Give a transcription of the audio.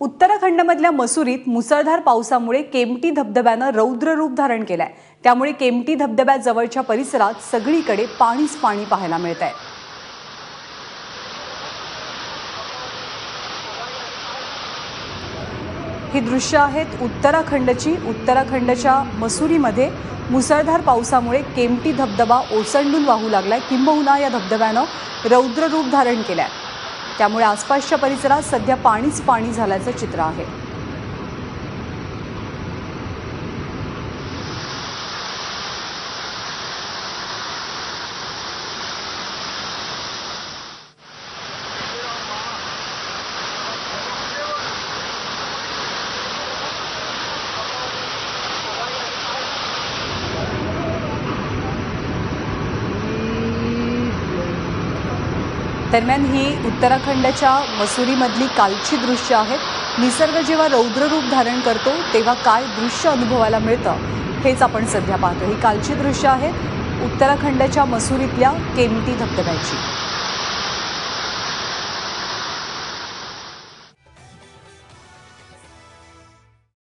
उत्तराखंडमधल्या मसुरीत मुसळधार पावसामुळे केमटी धबधब्यानं रौद्र रूप धारण केलंय. त्यामुळे केमटी धबधब्याजवळच्या परिसरात सगळीकडे पाणीच पाणी पाहायला मिळत आहे ही दृश्य आहेत उत्तराखंडची. उत्तराखंडच्या मसुरीमध्ये मुसळधार पावसामुळे केमटी धबधबा ओसंडून वाहू लागलाय. किंबहुना या धबधब्यानं रौद्र रूप धारण केलंय. त्यामुळे आसपासच्या परिसरात सध्या पाणीच पाणी झाल्याचं चित्र आहे. दरम्यान ही उत्तराखंडच्या मसुरीमधली कालची दृश्य आहेत निसर्ग जेव्हा रौद्र रूप धारण करतो तेव्हा काय दृश्य अनुभवायला मिळतं हेच आपण सध्या पाहतो ही कालची दृश्य आहेत उत्तराखंडच्या मसुरीतल्या केमती धबधब्याची.